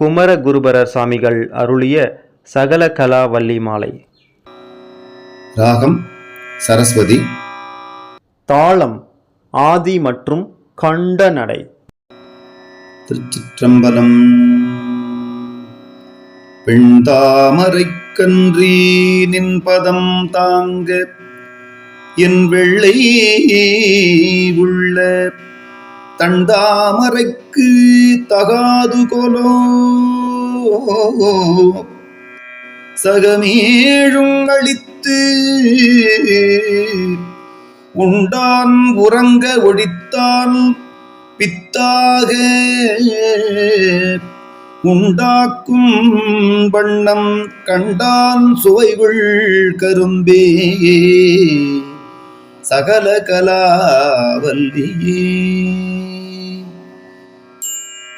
குமரகுருபரர் சாமிகள் அருளிய சகல கலா வள்ளி மாலை. ராகம் சரஸ்வதி. தாளம் ஆதி மற்றும் கண்ட நடை. திருச்சிற்றம்பலம். பெண்தாமரைக் கன்றி நின் பதம் தாங்க என் வெள்ளை உள்ள தண்டாமரைக்கு தகாது கொலோ. சகமேழும் அழித்து உண்டான் உறங்க ஒழித்தான் பித்தாக உண்டாக்கும் வண்ணம் கண்டான் சுவைகுள் கரும்பே. சகல கலாவல்லியே.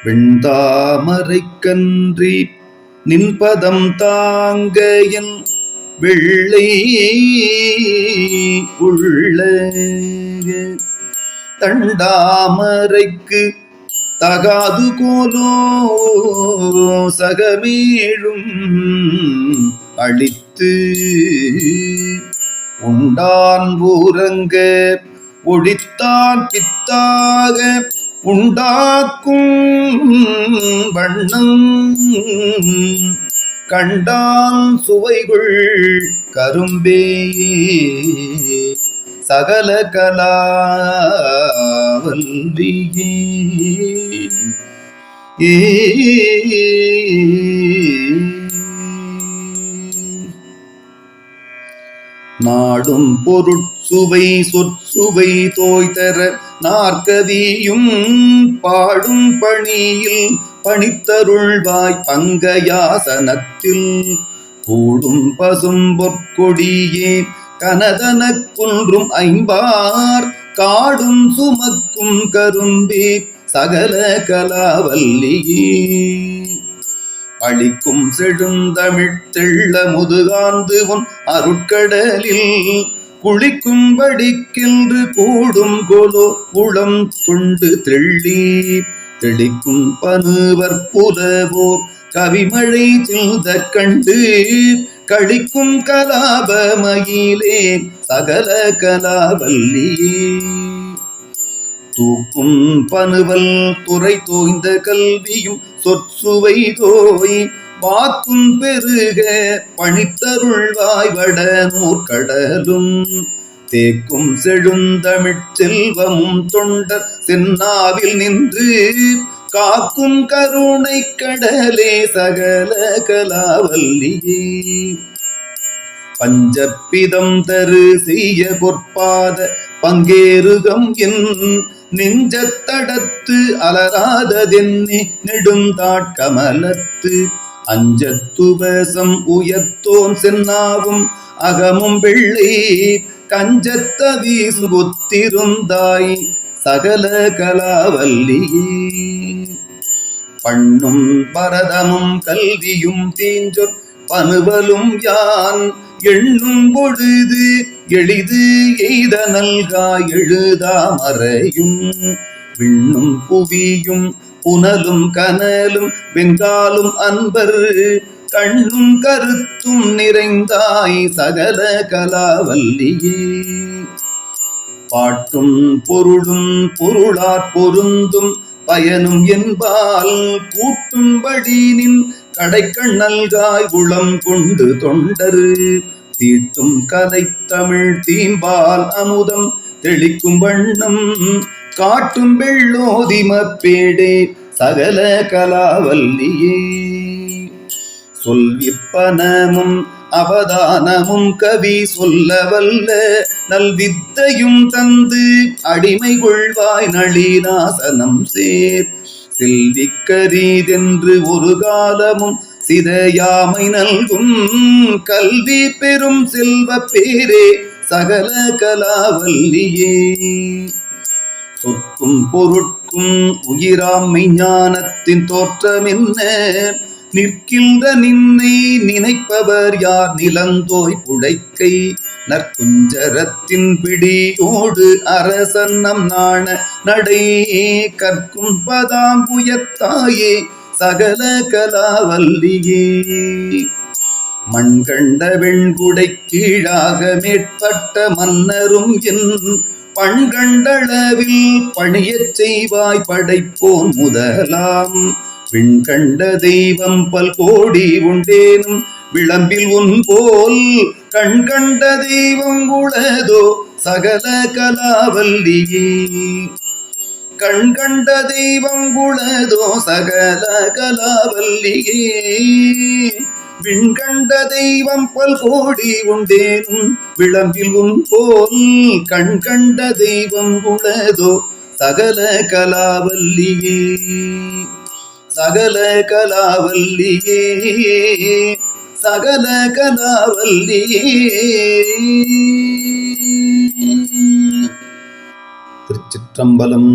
வெண்தாமரை கன்றி நின்பதம் தாங்க என் வெள்ளை உள்ள. தண்டாமரைக்கு தகாது கோலோ சகமேழும் அழித்து உண்டான் ஊரங்க ஒழித்தான் பித்தாக உண்டாக்கும் வண்ணம். கண்டான் சுவைகள் கரும்பே சகல கலாவல்லியே ஏ நாடும் பொருட்சுவை சொற்சுவை தோய்தர நாற்கதியும் பாடும் பணியில் பணித்தருள்வாய் பங்கயாசனத்தில். கூடும் பசும் பொற்கொடியே கனதனக் குன்றும் ஐம்பார் காடும் சுமக்கும் கரும்பே சகல கலாவல்லியே அளிக்கும் செழுந்தமிழ்த்தெள்ள முதுகாந்து உன் அருட்கடலில் குளிக்கும்படிக்கென்று கூடும் கொலோ குளம் துண்டு தெள்ளி. தெளிக்கும் பனுவர் புலவோர் கவிமழை சில்த கண்டு கழிக்கும் கலாபமயிலே சகல கலாவல்லியே தூக்கும் பனுவல் துறை தோய்ந்த கல்வியும் சொற்சுவை தோய் வாக்கும் பெருக பணித்தருள்வாய் வட நூற்கடலும் தேக்கும் செழுந்தமிழ் செல்வமும் தொண்டர் சென்னாவில் நின்று காக்கும் கருணை கடலே சகல கலாவல்லியே. பஞ்சப்பிதம் தரு செய்ய பொற்பாத பங்கேறுகம் என் நெஞ்சத்தடத்து அலராததென்னே நெடுந்தாட்கமலத்து அஞ்சத்துவசம் உயர்த்தோன் சென்னாவும் அகமும் வெள்ளை கஞ்சத்த வீசு ஒத்திருந்தாய் சகல கலாவல்லியே. பண்ணும் பரதமும் கல்வியும் தீஞ்சொற் பனுவலும் யான் எண்ணும் பொழுது எளிது எய்த நல்கா எழுதா மறையும். விண்ணும் புவியும் புனலும் கனலும் வெங்காலும் அன்பர். கண்ணும் கருத்தும் நிறைந்தாய் சகல கலாவல்லியே. பாட்டும் பொருளும் பொருளாற் பொருந்தும் பயனும் என்பால் கூட்டும்படி நின் கடைக்கண் நல்காய் உளம் கொண்டு தொண்டரு. தீட்டும் கலை தமிழ் தீம்பால் அமுதம் தெளிக்கும் வண்ணம். காட்டும் வெள்ளோதிமப்பேடே சகல கலாவல்லியே. சொல்விற்பனமும் அவதானமும் கவி சொல்ல வல்ல. நல்வித்தையும் தந்து அடிமை கொள்வாய் நளினாசனம் சேர். செல்விக்கரீதென்று ஒரு காலமும் சிதையாமை நல்கும் கல்வி பெரும் செல்வ பேரே சகல கலாவல்லியே. சொற்கும் பொருட்கும் உயிராமை ஞானத்தின் தோற்றமென்ன? நிற்கின்ற நின்னை நினைப்பவர் யார்? நிலந்தோய் புழைக்கை நற்குஞ்சரத்தின் பிடியோடு அரசன் நம் நாண நடை. கற்கும் பதாம்புயத்தாயே சகல கலாவல்லியே. மண்கண்ட வெண்குடை கீழாக மேற்பட்ட மன்னரும் என் பண்கண்டளவில் பணியச் செய்வாய் படைப்போன் முதலாம். விண் கண்ட தெய்வம் பல் கோடி உண்டேனும் விளம்பில் உன் போல். கண் கண்ட தெய்வம் உளதோ சகல கலாவல்லியே. கண் கண்ட தெய்வம் குளதோ சகல கலாவல்லியே. விண்கண்ட தெய்வம் பல் கோடி உண்டேனும் விளம்பில் உன் போல். கண் கண்ட தெய்வம் குளதோ சகல கலாவல்லியே. சகல கலாவல்லியே சகல கலாவல்லியே திருச்சிற்றம்பலம்